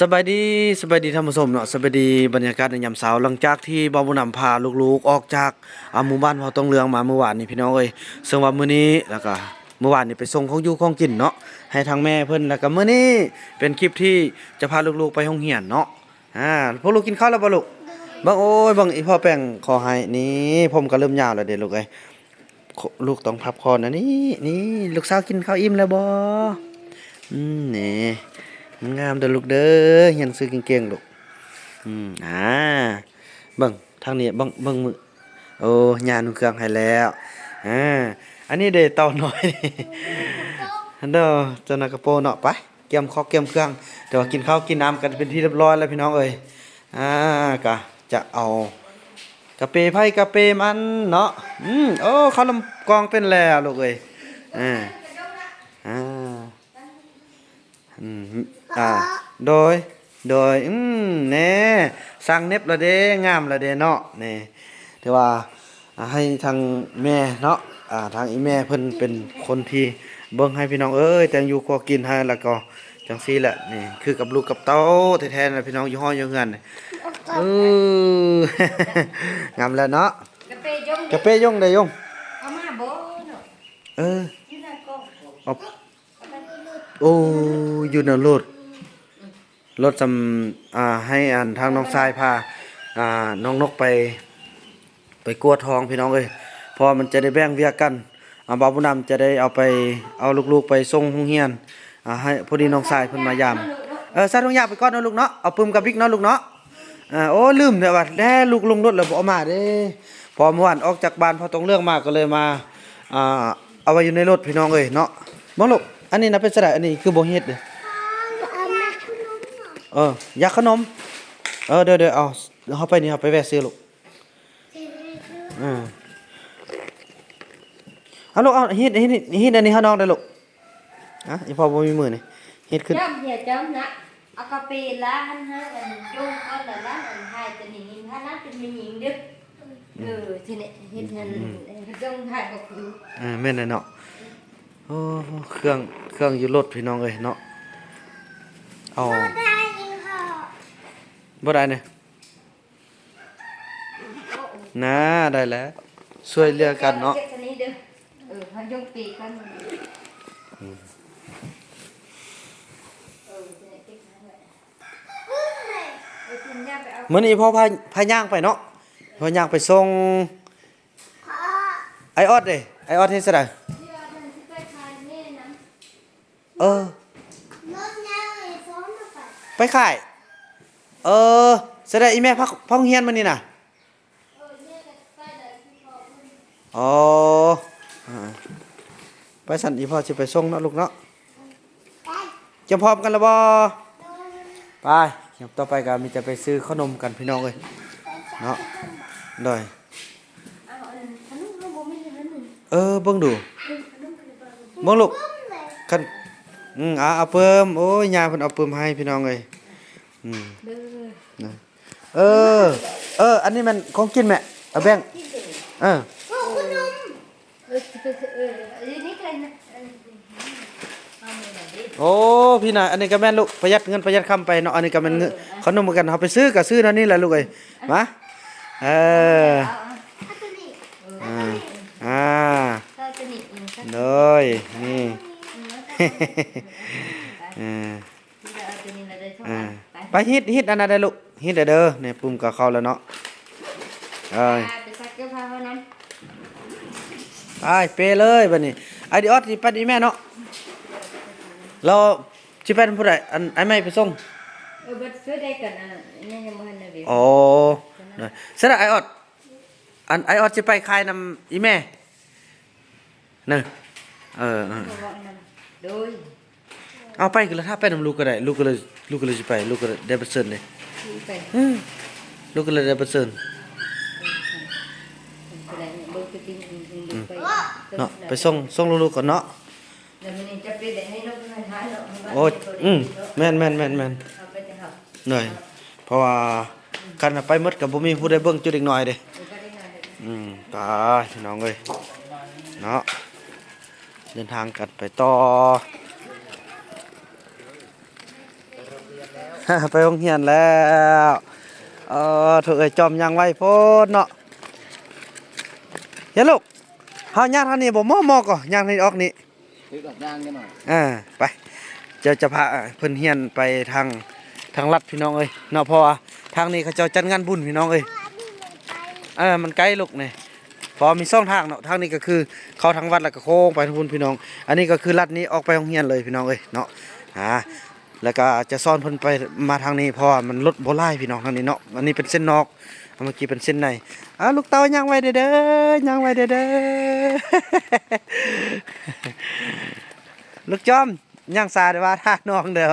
สบายดีสบายดีท่านผู้ชมเนาะสบายดีบรรยากาศในยามเช้าหลังจากที่บ่าวบุญนำพาลูกๆออกจากอ่าหมู่บ้านพอต้องเรืองมาเมื่อวานนี้พี่น้องเอ้ยซึ่งว่ามื้อนี้แล้วก็เมื่อวานนี้ไปส่งของอยู่ของกินเนาะให้ทางแม่เพิ่นแล้วก็มื้อนี้เป็นคลิปที่จะพาลูกๆไปโรงเรียนเนาะอ่าพวกลูกกินข้าวแล้วบ่ลูกเบิ่งโอ้ยเบิ่งอีพ่อแป้งขอให้นี่ผมก็เริ่มยาวแล้วเด้ลูกเอ้ยขลูกต้องพับคอนะนี่นี่ลูกสาวกินข้าวอิ่มแล้วบ่อืมนี่ งามเด้อลูกเด้อเฮียนซื้อเก่งๆลูกอืมอ่าเบิ่งทางนี้เบิ่งเบิ่งมือโอ้ยานุ่งเครื่องให้แล้วอ่าอันนี้เด้เต่าน้อยนี่อันเด้อเจ้านากระโปรงเนาะไปเกี่ยมคอกเกี่ยมเครื่องเดี๋ยวกินข้าวกินน้ำกันเป็นที่เรียบร้อยแล้วพี่น้องเอ้ยอ่ากะจะเอากะเปไผ่กะเปมันเนาะอืมโอ้ข้าวลำกองเป็นแล้วลูกเอ้ยอ่าอ่าอืม อ่า โดย โดย อืมแน่สร้างเน็บและเด้งามและเด้เนาะแนี่แต่ว่าอ่าให้ทางแม่เนาะอ่าทางอีแม่เพิ่นเป็นคนที่เบิ่งให้พี่น้องเอ้ยแต่งอยู่ครัวกินให้แล้วก็จังซี่แหละนี่คือกับลูกกับเต้าแท้ๆนะพี่น้องอยู่ห้องอยู่เฮือนนี่เอองามแล้วเนาะกาแฟยงกะเป้ยงได้ยงเอามาบ่เนาะเออที่นั่นก็เอาโอ้อยู่ในรถ รถจำอ่าให้อ่านทางน้องทรายพาอ่าน้องนกไป ไปกลัวทองพี่น้องเอ้ยพอมันจะได้แบ่งเวียกันอ่าบ่าวผู้นำจะได้เอาไปเอาลูกๆไปส่งโรงเรียนอ่าให้พอดีน้องทรายเพิ่นมายามเออซาทงยาไปก่อนเนาะลูกเนาะเอาปึมกับบิ๊กเนาะลูกเนาะอ่าโอ้ลืมเด้อว่าแด่ลูกลงรถแล้วบ่เอามาเด้พอเมื่อวานออกจากบ้านพอต้องเรื่องมาก็เลยมาอ่าเอาไว้อยู่ในรถพี่น้องเอ้ยเนาะบ่ลูกอันนี้นะเป็นสไดอันนี้คือบ่เฮ็ดเด้อ เออ อยากขนม เออเดี๋ยวเดี๋ยวเอาเขาไปนี่เขาไปแวะซื้อลูกอ่าเอาลูกเอาฮิตฮิตฮิตอันนี้ให้น้องได้ลูกอะอีพ่อบ่มีมือนี่ฮิตขึ้นจำเหี่ยจำนะเอากาแฟล้าหันหาอันยงก็ละล้าอันหายจะนี่หินหานั้นเป็นมีหญิงดึกเออทีนี้เฮ็ดนั่นจงหายก็คืออ่าแม่นเลยเนาะโอ้เครื่องเครื่องอยู่รถพี่น้องเอ้ยเนาะเอา บ่ได้เนี่ยนะได้แล้วช่วยเหลือกันเนาะเก็บอันี้เด้อเออพายงปีกันเออทีนี้เก็บนั่นแหละเออคุณย่าไปเอามื้อนี้พ่อพาพาย่างไปเนาะพาย่างไปส่งไอออดเด้ไอออดเฮ็ดซะได้ที่ว่ามันสิไปขายแม่นะเออไปขาย เออแสดงอีแม่พักพักเฮียนมันนี่น่ะอ๋ออ่าไปสั่นอีพ่อจะไปส่งเนาะลูกเนาะจะพร้อมกันแล้วบ่ไปเดี๋ยวต่อไปก็มีจะไปซื้อขนมกันพี่น้องเอ้ยเนาะได้เอาอันขนมเราบ่มีอันนั้นหนึ่งเออเบิ่งดูเบิ่งลูกคันอืมอ่าเอาเพิ่มโอ้ยยาเพิ่นเอาเพิ่มให้พี่น้องเอ้ยอืม เด้อเออ เออ อันนี้มันของกินแม่เอาแบ่งเออเออสิไปเอออันนี้ใครนะอันนี้เอามือหน่อยดิโอ้พี่น่ะอันนี้ก็แม่นลูกประหยัดเงินประหยัดคำไปเนาะอันนี้ก็แม่นเงินขนมเหมือนกันเอาไปซื้อก็ซื้อนั่นนี่แหละลูกเอ้ยมาเออเอาอ่าอ่าๆถ้าจะหนีอีกสักเลยนี่เออทีละเอา ตัวนี้ละเด้อเท่าอ่ากันไปฮิตฮิตอันนั้นได้ลูกฮิตเด้อเด้อเนี่ยปุ่มกับเขาแล้วเนาะเอ้ยไปซักเสื้อผ้าเขานั้นไปเปเลยบัดนี้ไอเดียออสสิไปดีแม่เนาะเราสิไปผู้ใดอันไอ้ไม่ไปส่งเออบัดเสื้อได้กันอะนี่ยังบ่ทันได้เวียโอ้ได้เสร็จแล้วไอออดอันไอออดจะไปคายนำอีแม่เนอะเออเออบ่ว่าอันนั้นโดย เอาไปกันแล้วถ้าไปนำลูกก็ได้ลูกก็เลยลูกก็เลยจะไปลูกก็เลยได้เปอร์เซ็นต์เลยที่ไปอืมลูกก็เลยได้เปอร์เซ็นต์แสดงเบิ่งไปจริงจริงๆไปเนาะไปส่งส่งลูกๆก่อนเนาะแล้วมันจะไปได้ให้นกให้ท้ายเนาะโอ้ยอืมแม่นแม่นแม่นแม่นเอาไปจะหับหน่อยเพราะว่ากันน่ะไปหมดกับบ่มีผู้ใดเบิ่งจุดอีกหน่อยเด้เอาไปได้งานเลยอืมตายพี่น้องเอ้ยเนาะเดินทางกันไปต่อ ไปโรงเรียนแล้วเออเถอะเอ้ยจอมยังไว้โพดเนาะเฮ้ยลูกเฮาย่างทางนี้บ่มอมอก่อย่างทางนี้ออกนี่ถือดอกยางกันหน่อยอ่าไปเจะจะพาเพิ่นเฮียนไปทางทางลัดพี่น้องเอ้ยเนาะเพราะว่าทางนี้เขาเจ้าจัดงานบุญพี่น้องเอ้ยเออมันไกลลูกนี่พอมีช่องทางเนาะทางนี้ก็คือเข้าทางวัดแล้วก็โค้งไปทางพุ่นพี่น้อง อันนี้ก็คือลัดนี้ออกไปโรงเรียนเลยพี่น้องเอ้ยเนาะอ่า แล้วก็จะซ่อนเพิ่นไปมาทางนี้เพราะว่ามันรถบ่ไล่พี่น้องทางนี้เนาะอันนี้เป็นเส้นนอกเมื่อกี้เป็นเส้นในอ่าลูกเต้าย่างไว้เด้อเด้อย่างไว้เด้อเด้อลูกจอมย่างซาได้ว่าท่าน้องเด้อ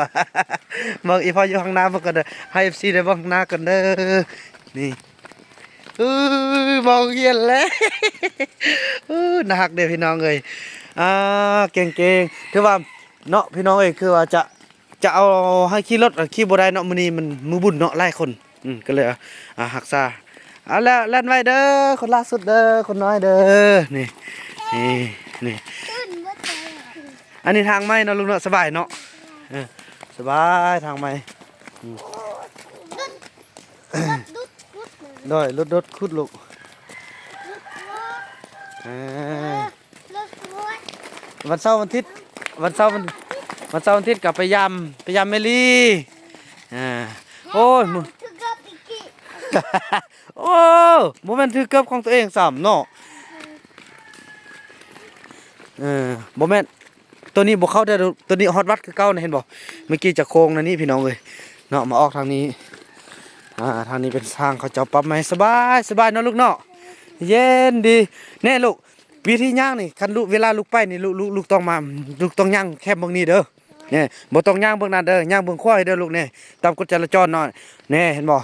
เมื่ออีพออยู่ข้างหน้าเพิ่นก็เด้อให้ FC ได้เบิ่งข้างหน้ากันเด้อนี่อื้อมองเห็นแล้วอื้อน่าฮักเด้อพี่น้องเอ้ยอ่าเก่งๆถือว่าเนาะพี่น้องเอ้ยคือว่าจะ จะเอาให้ขี่รถขี่บ่ได้เนาะมื้อนี้มันมือบุญเนาะหลายคนอืมก็เลยอ่าฮักซาเอาแล้วเล่นไว้เด้อคนล่าสุดเด้อคนน้อยเด้อนี่นี่นี่อันนี้ทางไม่เนาะลุงเนาะสบายเนาะเออสบายทางไม่อืมโดยรถรถคุดลูกวันเสาร์วันอาทิตย์วันเสาร์วัน วันเสาร์วันอาทิตย์กลับไปยามไปยามเมลี่อ่าโอ้ยมึงโอ้โมเมนต์ถือเกือบของตัวเองสามเนาะเออโมเมนต์ตัวนี้บ่เข้าได้อตัวนี้ฮอตวัดคือเก่านะเห็นบ่เมื่อกี้จะโค้งนะนี่พี่น้องเอ้ยเนาะมาออกทางนี้อ่าทางนี้เป็นทางเขาเจ้าปรับมาให้สบายสบายเนาะลูกเนาะเย็นดีแน่ลูกวิธีย่างนี่คันลูกเวลาลูกไปนี่ลูกลูกลูกต้องมาลูกต้องย่างแค่เบิ่งนี้เด้อ เนี่ยบ่ต้องย่างเบื้องนั้นเด้อย่างเบื้องควายเด้อลูกเนี่ยตามกฎจราจรเนาะเนี่ยเห็นบ่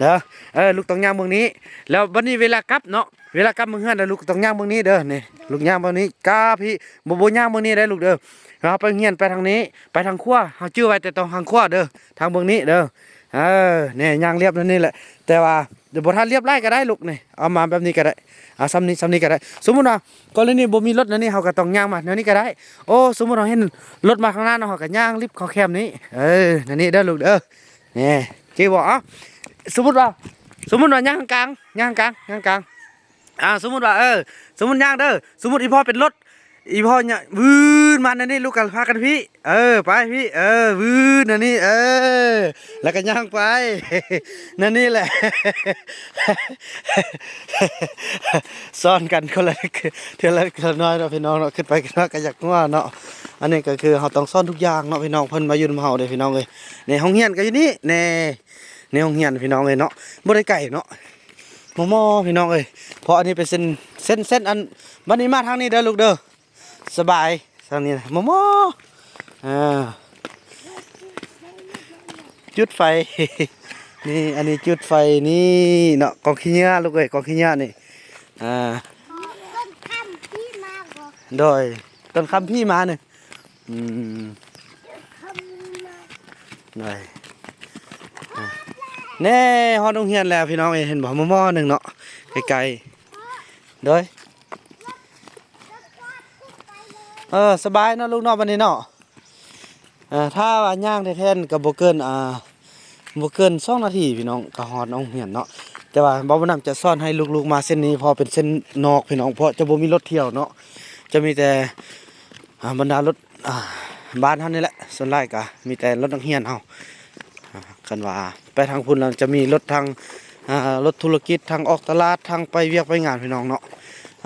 เด้อเออลูกต้องย่างเบื้องนี้ แล้วบัดนี้เวลากลับเนาะเวลากลับเมืองเฮือนน่ะลูกต้องย่างเบื้องนี้เด้อเนี่ยลูกย่างเบื้องนี้กาพี่บ่บ่ย่างเบื้องนี้ได้ลูกเด้อเราไปเฮียนไปทางนี้ ไปทางขวาเฮาชื่อไว้แต่ต้องทางขวาเด้อทางเบื้องนี้เด้อ เออเนี่ยย่างเรียบนั่นนี่แหละ แต่ว่าเดี๋ยวบ่ทันเรียบไล่ก็ได้ลูกนี่เอามาแบบนี้ก็ได้เอาซ้ำนี้ซ้ำนี้ก็ได้ สมมุติว่ากรณีบ่มีรถนั่นนี่เฮาก็ต้องย่างมาแนวนี้ก็ได้ โอ้สมมุติเราเห็นรถมาข้างหน้าเนาะเฮาก็ย่างรีบเข้าแคมนี้เออนั่นนี่เด้อลูกเด้อนี่จีบ่เอ้าสมมุติว่า สมมุติว่าย่างกลางย่างกลางย่างกลางอ่าสมมุติว่าเออสมมุติย่างเด้อสมมุติอีพ่อเป็นรถ อีพ่อเนี่ย วืนมานั่นนี่ลูกกันพากันพี่ เออ ไปพี่ เออ วืนนั่นนี่เออ แล้วก็ย่างไป นั่นนี่แหละ ซ่อนกันคนละเท่าละคนน้อยเนาะพี่น้องเนาะขึ้นไปขึ้นมาก็อยากว่าเนาะ อันนี้ก็คือเราต้องซ่อนทุกอย่างเนาะพี่น้องเพิ่นมาอยู่นเฮาเด้พี่น้องเอ้ยในห้องเรียนก็อยู่นี่แน่ในห้องเรียนพี่น้องเอ้ยเนาะบ่ได้ไก่เนาะมอมอพี่น้องเอ้ยเพราะอันนี้เป็นเส้นเส้นเส้นอันบัดนี้มาทางนี้เด้อลูกเด้อ สบายทางนี้นะมอมออ่าจุดไฟ นี่อันนี้จุดไฟนี่เนาะกองขี้เหญ้าลูกเอ้ยกองขี้เหญ้านี่อ่าโดยต้นคำพี่มาเนี่ยอืมโดยแน่ฮอดโรงเรียนแล้วพี่น้องเอ้ยเห็นบ่มอมอหนึ่งเนาะไกลๆโดย เออสบายเนาะลูกเนาะวันนี้เนาะถ้าว่าย่างแท้ๆก็บ่เกินอ่าบ่เกิน2นาทีพี่น้องก็ฮอดโรงเรียนเนาะแต่ว่าบ่บ่นำจะซ่อนให้ลูกๆมาเส้นนี้พอเป็นเส้นนอกพี่น้องเพราะจะบ่มีรถเที่ยวเนาะจะมีแต่บรรดารถอ่าบ้านเฮานี่แหละส่วนหลายก็มีแต่รถนักเรียนเฮาอ่ากันว่าไปทางพุ่นเราจะมีรถทางรถธุรกิจทางออกตลาดทางไปเวียกไปงานพี่น้องเนาะ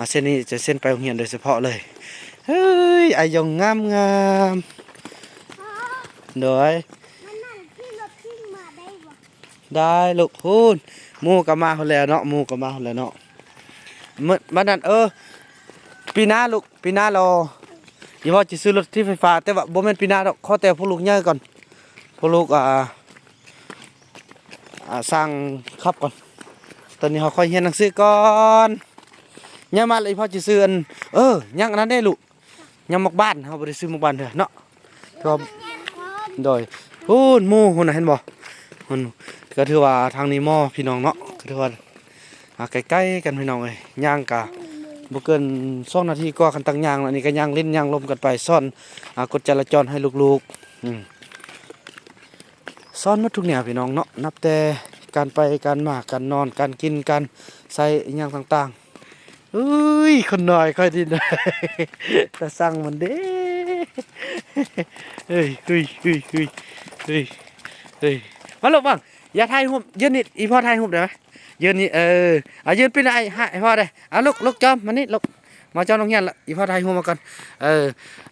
เส้นนี้จะเส้นไปโรงเรียนโดยเฉพาะเลย เฮ้ยไอยงงามงามโดยได้ลูกพูนมูก็มาคนแล้วเนาะมูก็มาคนแล้วเนาะเมื่อบัดนั้นเออปีหน้าลูกปีหน้าเราอย่าว่าจะซื้อรถที่ไฟฟ้าแต่ว่าบ่แม่นปีหน้าดอกข้อแต่พวกลูกใหญ่ก่อนพวกลูกอ่าอ่าสร้างครับก่อน ตอนนี้เขาค่อยเรียนหนังสือก่อนยังมาเลยพ่อจะซื้ออันเออยังอันนั้นได้ลูก ยังหมกบ้านเขาบ่ได้ซื้อหมกบ้านเถอะเนาะก็โดยพูนหมู่หุ่นน่ะเห็นบ่หุ่นก็ถือว่าทางนี้หม้อพี่น้องเนาะก็ถือว่าอ่าใกล้ๆกันพี่น้องเอ้ยย่างกะบ่เกิน2นาทีก็คันตั้งย่างแล้วอันนี้ก็ย่างเล่นย่างลมกันไปซ่อนอ่ากฎจราจรให้ลูกๆอืมซ่อนมาทุกแนวพี่น้องเนาะนับแต่การไปการมาการนอนการกินการใส่อย่างต่างๆ อุ้ยคนหน้อยค่อยดีหน่อยแต่สั่งมันเด้เฮ้ยเฮ้ยเฮ้ยเฮ้ยเฮ้ยเฮ้ยมาลงบ้างอย่าถ่ายรูปยืนนิดอีพ่อถ่ายรูปได้ไหมยืนนี่เออเอายืนไปไหนให้ให้พ่อได้เอาลูกลูกจอมมานี่ลูกมาจอมน้องเงี้ยละอีพ่อถ่ายรูปมาก่อนเออ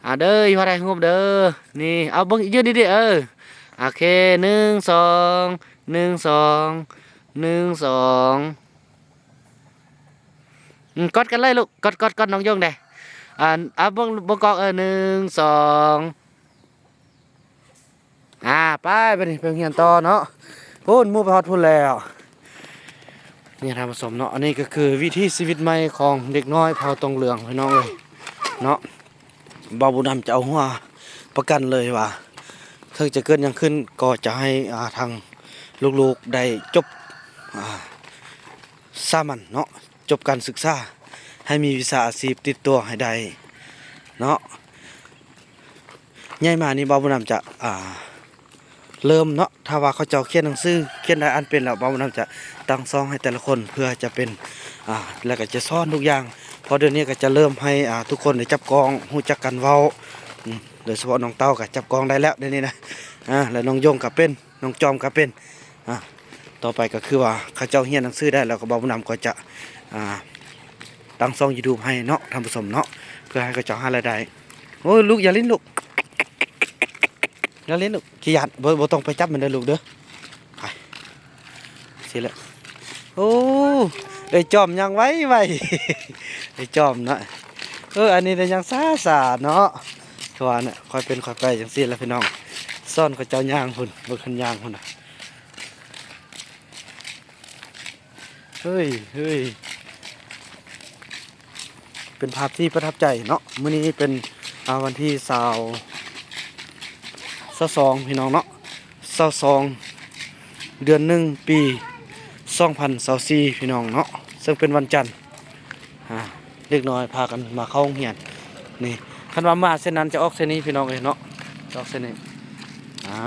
อ่าเด้ออีพ่อถ่ายรูปเด้อนี่เอาเบิ่งยืนดิๆเออโอเคหนึ่งสองหนึ่งสองหนึ่งสอง กดกันเลยลูกกดกดกดน้องโยงได้อ่าอ่าบงบงกอกเออหนึ่งสองอ่าไปไปนี่ไปเรียนต่อเนาะพูนมู่ไปฮอดพูนแล้วนี่ทำผสมเนาะอันนี้ก็คือวิถีชีวิตใหม่ของเด็กน้อยเผาตรงเหลืองพี่น้องเลยเนาะบาบุญนำจะเอาหัวประกันเลยว่าถ้าจะเกิดยังขึ้นก็จะให้อ่าทางลูกๆได้จบอ่าสามัญเนาะ จบการศึกษา ให้มีวิชาอาชีพติดตัวให้ได้เนาะใหญ่มานี่บ่าวบุญนำจะอ่าเริ่มเนาะถ้าว่าเขาเจ้าเขียนหนังสือเขียนได้อันเป็นแล้วบ่าวบุญนำจะตั้งซองให้แต่ละคนเพื่อจะเป็นอ่าแล้วก็จะสอนทุกอย่างเพอเดี๋ยวนี้ก็จะเริ่มให้อ่าทุกคนได้จับกองรู้จักกันเว้าโดยเฉพาะน้องเต้ากับจับกองได้แล้วเดี๋ยวนี้นะอ่าแล้วน้องยงกับเป็นน้องจอมกับเป็นอ่า ต่อไปก็คือว่าข้าเจ้าเฮียนหนังสือได้แล้วก็บ่าวนำก็จะอ่าตั้งช่องยูทูบให้เนาะทำผสมเนาะเพื่อให้เขาเจ้าหารายได้โอ้ยลูกอย่าเลิ้นลูกอย่าเลิ้นลูกขี้ยานบ่บ่ต้องไปจับมันเด้อลูกเด้อไปสิละโอ้ไอ้จอมยังไว้ไว้ไอ้จอมเนาะเอออันนี้แต่ยังซาสาเนาะทวาเนี่ยคอยเป็นคอยไปจังซี่แล้วพี่น้องซ่อนเขาเจ้าย่างพุ่นบิกขันย่างพุ่นน่ะ เฮ้ยเฮ้ยเป็นภาพที่ประทับใจเนาะมื้อนี้เป็นวันที่สาวสสองพี่น้องเนาะสาสองเดือนหนึ่งปีสองพันสสี่พี่น้องเนาะซึ่งเป็นวันจันทร์อ่าเล็กน้อยพากันมาเข้าโรงเรียนนี่คันว่ามาเส้นนั้นจะออกเส้นนี้พี่น้องเอ้ยเนาะจะออกเส้นนี้อ่า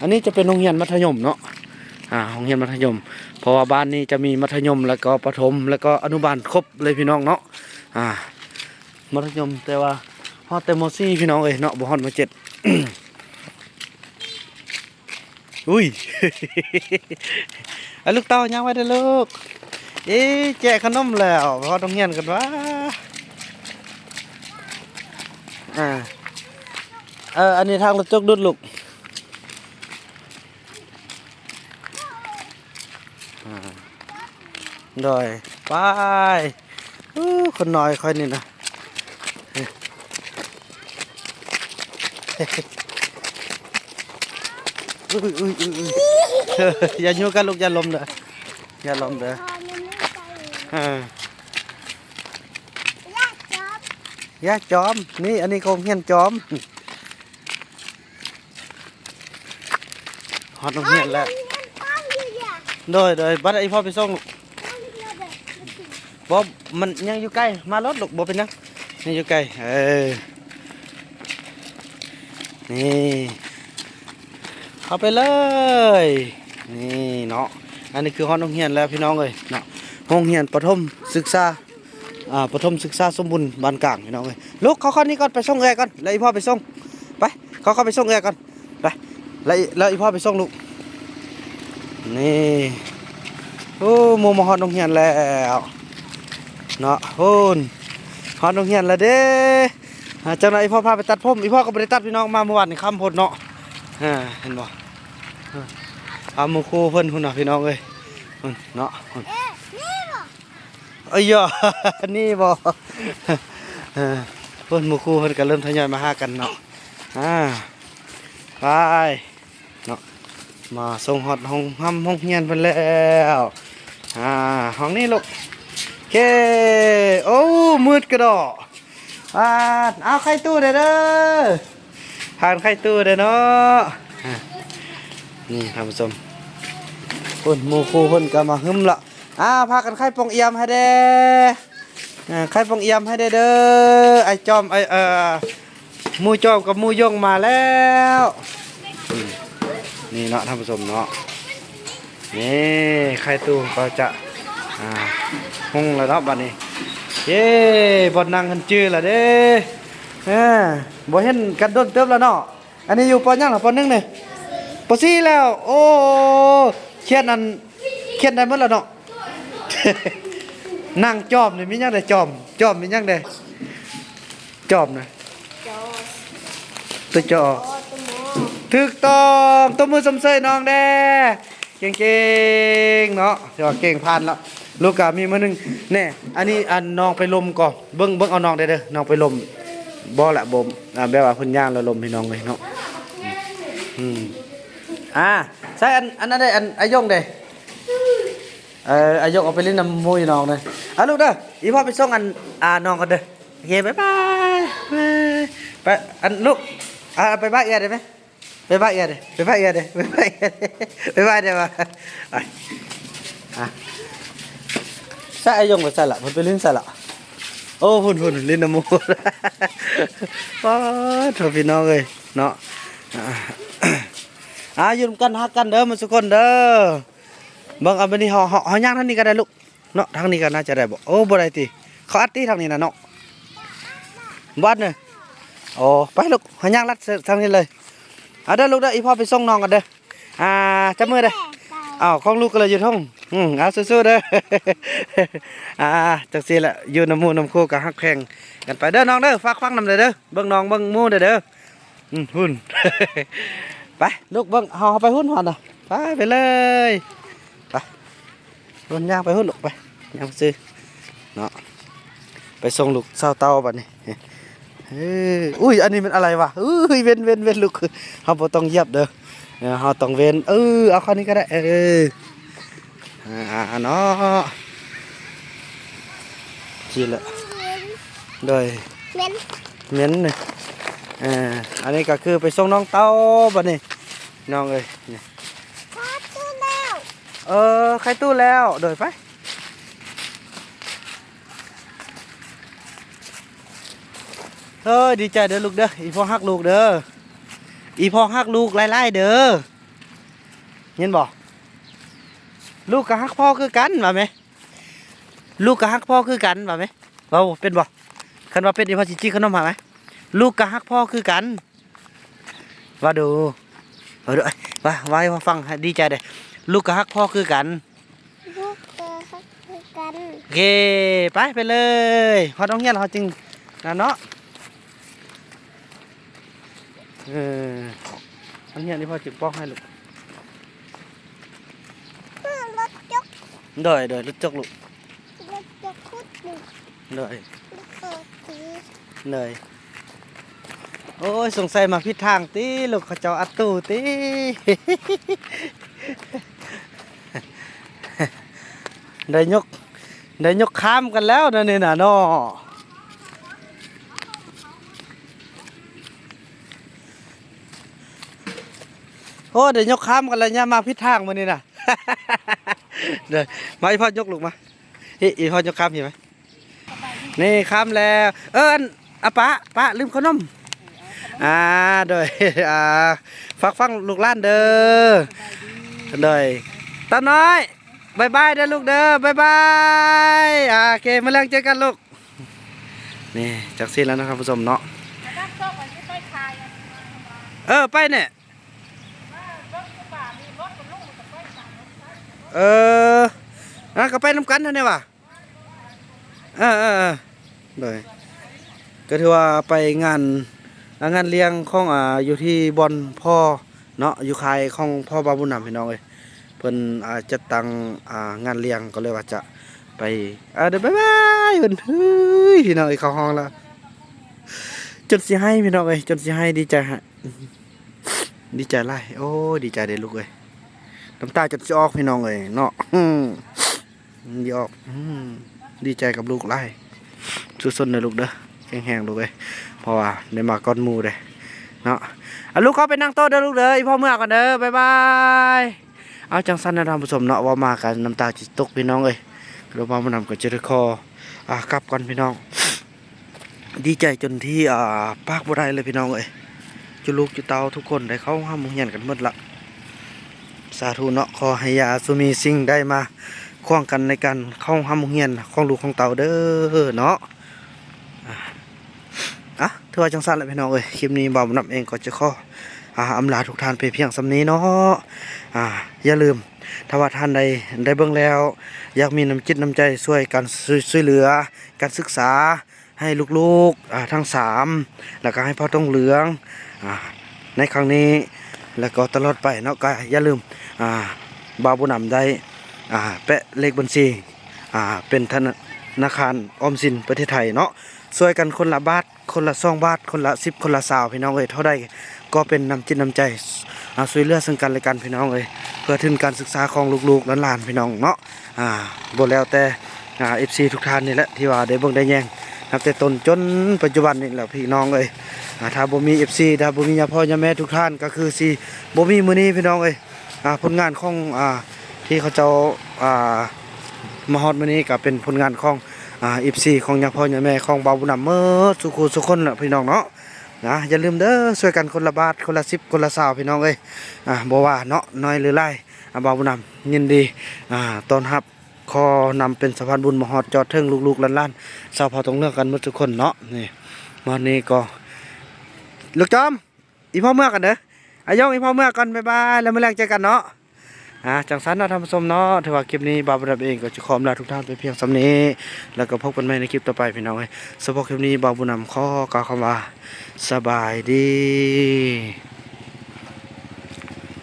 อันนี้จะเป็นโรงเรียนมัธยมเนาะอ่าโรงเรียนมัธยม เพราะว่าบ้านนี้จะมีมัธยมแล้วก็ประถมแล้วก็อนุบาลครบเลยพี่น้องเนาะอ่ามัธยมแต่ว่าฮอดแต่มสี่พี่น้องเอ้ยเนาะบ่ฮอดมาเจ็ดอุ้ยไอ้ลูกเต้ายังไว้เด้อลูกเอ๊ะแจกขนมแล้วพอต้องเรียนกันว่าอ่าเอออันนี้ทางรถจกดุดลูกอ่า โดยไปอู้คนน้อยค่อยนี่นะอุ้ยอุ้ยอุ้ยอุ้ยเอออย่ายุ่งกันลูกอย่าล้มเด้ออย่าล้มเด้ออ่ายาจอม นี่อันนี้คงเฮียนจอมฮอดโรงเฮียนแล้วโดยโดยบัดไอพ่อไปส่ง บ่มันยังอยู่ใกล้มารถลูกบ่เป็นหยังยังอยู่ใกล้เออนี่เข้าไปเลยนี่เนาะอันนี้คือฮอดโรงเรียนแล้วพี่น้องเอ้ยเนาะโรงเรียนประถมศึกษาอ่าประถมศึกษาสมบูรณ์บ้านกลางพี่น้องเอ้ยลูกเขาเข้านี่ก่อนไปส่งแอร์ก่อนแล้วอีพ่อไปส่งไปเขาเข้าไปส่งแอร์ก่อนไปแล้วแล้วอีพ่อไปส่งลูกนี่ โอ้โมมาฮอดโรงเรียนแล้วเนาะโอ้นฮอดโรงเรียนแล้วเด้อ่าจังไรอีพ่อพาไปตัดผมอีพ่อก็ได้ตัดพี่น้องมาเมื่อวานนี่ค่ำพดเนาะอ่าเห็นบ่อาเอาหมู่ครูเพิ่นพุ่นน่ะพี่น้องเอ้ยพุ่นเนาะพุ่นเอ้ยอะนี่บอเออเพิ่นหมู่คู่เพิ่นก็เริ่มทยอยมาหากันเนาะอ่าไปเนาะมาส่งฮอดห้องห้ำห้องเฮียนเพิ่นแล้ว อ่าห้องนี้ลูกโอเคโอ้มืดกระดอกอ่าเอาไข่ตู้เด้อเด้อทานไข่ตู้เด้อเนาะนี่ท่านผู้ชมเพิ่นหมู่คู่เพิ่นก็มาหึมละอ่าพากันไข่ปองเอี่ยมให้เด้อไข่ปองเอี่ยมให้เด้อเด้อไอจอมไอเอ่อมูจอมกับมูยงมาแล้วนี่เนาะท่านผู้ชมเนาะ นี่ไข่ตู้ก็จะหุงแล้วเนาะบัดนี้เย้บนนั่งกันจื้อละเด้เออบ่เห็นกันโดนเติบแล้วเนาะอันนี้อยู่ปอยังหรอปอนึงนี่ปอซี่แล้ว โอ้เขียนอันเขียนได้หมดแล้วเนาะนั่งจอมนี่มียังได้จอมจอมมียังได้จอมนะจอตัวจอมถูกต้องตัวมือสมเสยน้องแด้ เก่งๆเนาะเดี๋ยวเก่งผ่านแล้วลูกกามีมือนึงแน่อันนี้อันน้องไปลมก่อนเบิ้งเบิ้งเอาน้องได้เด้อน้องไปลมบ่ละบ่มอ่าแบบว่าเพิ่นย่างแล้วลมให้น้องเลยเนาะอืมอ่าใส่อันอันนั้นได้อันอายงได้เอออายงเอาไปเล่นน้ำมูยน้องเลยอะลูกเด้ออีพ่อไปส่งอันอ่าน้องกันเด้อโอเคบ๊ายบายบ๊ายไปอันลูกอ่าไปบ้านเอียได้ไหม ไปบ้านเอียดเลยไปบ้านเอียดเลยไปบ้านเอียดเลยไปบ้านเดียวมาไปอะใส่ไอ้ยงไปใส่ละมันไปลิ้นใส่ละโอ้หุ่นหุ่นลิ้นน้ำมูกป้าทษพี่น้องเลยเนาะอะอะอยืนกันฮักกันเด้อมันสุกคนเด้อบางอันนี้เฮาเฮาเฮาย่างทางนี้ก็ได้ลูกเนาะทางนี้ก็น่าจะได้บ่โอ้บ่ได้ติเขาอัดตีทางนี้นะเนาะบ้านเนี่ยโอ้ไปลูกเฮาย่างลัดทางนี้เลย เอาเด้อลูกเด้ออีพ่อไปส่งน้องกันเด้ออ่าจับมือเด้ออ้าวของลูกก็เลยอยู่ท้องอืมเอาสู้ๆเด้ออ่าจังซี่แหละอยู่น้ำมูน้ำคู่กับฮักแข่งกันไปเด้อน้องเด้อฝากฟังนำเด้อเด้อเบิ่งน้องเบิ่งมูเด้อเด้ออืมหุ่นไปลูกเบิ่งเฮาเอาไปหุ่นหอนน่ะไปไปเลยไปรุ่นย่างไปหุ่นลูกไปย่างซื้อเนาะไปส่งลูกเศร้าเต้าบัดนี้ เอ้ยอุ้ย อันนี้มันอะไรวะอุ้ย เว้นเว้นเว้นลูกเขาบ่ต้องเหยียบเด้อเออเขาต้องเว้น เออ เอาข้อนี้ก็ได้ เอออ่าเนาะจีละโดยเม้นเหม็นเลยเอ่าอันนี้ก็คือไปส่งน้องเต้าบัดนี้น้องเอ้ยนี่พอตู้แล้วเออ ใครตู้แล้ว โดยไป เฮ้ยดีใจเด้อลูกเด้ออีพ่อฮักลูกเด้ออีพ่อฮักลูกไล่ๆเด้อเห็นบ่ลูกกับฮักพ่อคือกันว่าไหมลูกกับฮักพ่อคือกันว่าไหมเว้าเป็นบ่คันว่าเป็นอีพ่อสิจิขนมหาไหมลูกกับฮักพ่อคือกันว่าดูว่าดูเอ้ยว่าไว้ว่าฟังให้ดีใจเด้อลูกกับฮักพ่อคือกันลูกเจอเขาคุยกันโอเคไปไปเลยพอต้องเงียนเขาจึงนะเนาะ เอออันเนี้ยนี่พ่อจึงป้องให้ลูกเพื่อรถยกโดยโดยรถจกลูกรถยกคุดหนึ่งโดยลูกเปิดสีโดยโอ้ยสงสัยมาผิดทางตีลูกเขาเจ้าอัดตู้ตีได้ยกได้ยกข้ามกันแล้วนะนี่น่ะเนาะ โอ้เดี๋ยวยกข้ามกันแล้วเนี่ยมาพิดทางมานี่นะเดี๋ยวมาอีพ่อยกลูกมาเฮ้ยอีพ่อยกข้ามเห็นไหมนี่ข้ามแล้ว เอออันอะปะปะลืมขนมอ่าโดยอ่าฟักฟังลูกหล้านเด้อโดยตาน้อยบายบายเด้อลูกเด้อบายบายอ่าโอเคมาแรงเจอกันลูกนี่จากสิ้นแล้วนะครับผู้ชมเนาะเออไปเนี่ย เอออะก็ไปน้ำกันท่านี้ว่ะออเออเออโดยก็ถือว่าไปงานงานเลี้ยงของอ่าอยู่ที่บอนพ่อเนาะอยู่คายของพ่อบาบุญนำพี่น้องเอ้ยเพิ่นอ่าจัดตั้งอ่างานเลี้ยงก็เลยว่าจะไปอ่าเดี๋ยวบ๊ายบายเพิ่นเฮ้ยพี่น้องเอ้ยเข้าห้องแล้วจนสิให้พี่น้องเอ้ยจนสิให้ดีใจฮะดีใจไล่โอ้ดีใจเด้ลูกเอ้ย น้ำตาจะจะออกพี่น้องเลยเนาะดีออกดีใจกับลูกไล่สู้ๆนะลูกเด้อแข็งๆลูกเลยเพราะว่าได้มาก้อนมูเลยเนาะอาลูกเขาไปนั่งโต๊ะเด้อลูกเด้อพ่อเมื่อกันเด้อบ๊ายบายเอาจังสันนะท่านผู้ชมเนาะว่ามากันน้ำตาจิตตกพี่น้องเลยเรามามันนำกับเจริญคออ่ากลับกันพี่น้อง ดีใจจนที่อ่าปากบ่ได้เลยพี่น้องเอ้ยจุลูกจุเตาทุกคนได้เข้าห้ามมุงเหียนกันหมดละ สาธุเนาะขอให้ยาสุมีสิ่งได้มาคว้างกันในการเข้าห้ามโรงเรียนของลูกของเต่าเด้อเนาะอะอะถือว่าจังซั่นแหละพี่น้องเอ้ยคลิปนี้บ่าวนํเองก็จะข้ออ่าอำลาทุกท่านไปเพียงสำนี้เนาะอ่าอย่าลืมถ้าว่าท่านใดได้เบิ่งแล้ว อยากมีน้ำจิตน้ำใจช่วยกันช่วยเหลือ การศึกษาให้ลูกๆทั้งสามแล้วก็ให้พ่อต้องเหลืองอในครั้งนี้ แล้วก็ตลอดไปเนาะก็อย่าลืมอ่าบาบุญนำได้อ่าแปะเลขบัญชีอ่าเป็นธนาคารออมสินประเทศไทยเนาะช่วยกันคนละบาทคนละสองบาทคนละสิบคนละสาวพี่น้องเอ้ยเท่าใดก็เป็นน้ำจิตน้ำใจอ่าช่วยเหลือซึ่งกันและกันพี่น้องเอ้ยเพื่อทุนการศึกษาของลูกๆหลานๆพี่น้องเนาะอ่าบ่แล้วแต่อ่า FC ทุกท่านนี่แหละที่ว่าได้เบิ่งได้แยง นับแต่ต้นจนปัจจุบันนี่แหละพี่น้องเอ้ยอาถ้าบ่มี FC ถ้าบ่มียาพ่อยาแม่ทุกท่านก็คือสิบ่มีมือนี้พี่น้องเอ้ยอาผลงานของอาที่เขาเจ้าอ่ามาฮอดมือนี้ก็เป็นผลงานของอ่า FC ของยาพ่อยาแม่ของบ่าวบุญนำเมิดสุขุสุคนะพี่น้องเนาะนะอย่าลืมเด้อช่วยกันคนละบาทคนละ10คนละ20พี่น้องเอ้ยอ่าบ่ว่าเนาะน้อยหรือหลายอ่าบ่าวบุญนำยินดีอ่าต้อนรับ ขอนำเป็นสะพานบุญมาฮอดจอดถึงลูกๆหลานๆชาวเผ่าตรงเลือกกันหมดทุกคนเนาะนี่วันนี้ก็ลูกจอมอีพ่อเมื่อกันเด้ออายองอีพ่อเมื่อกันบ๊ายบายแล้วมื้อแรกเจอกันเนาะอ่าจังสันเนาะท่านผู้ชมเนาะถือว่าคลิปนี้บาบรับเองก็จะขออำลาทุกท่านไปเพียงสำนี้แล้วก็พบกันใหม่ในคลิปต่อไปพี่น้องเอ้ยสำหรับคลิปนี้บาบุญนำข้อกล่าวคำว่าสบายดี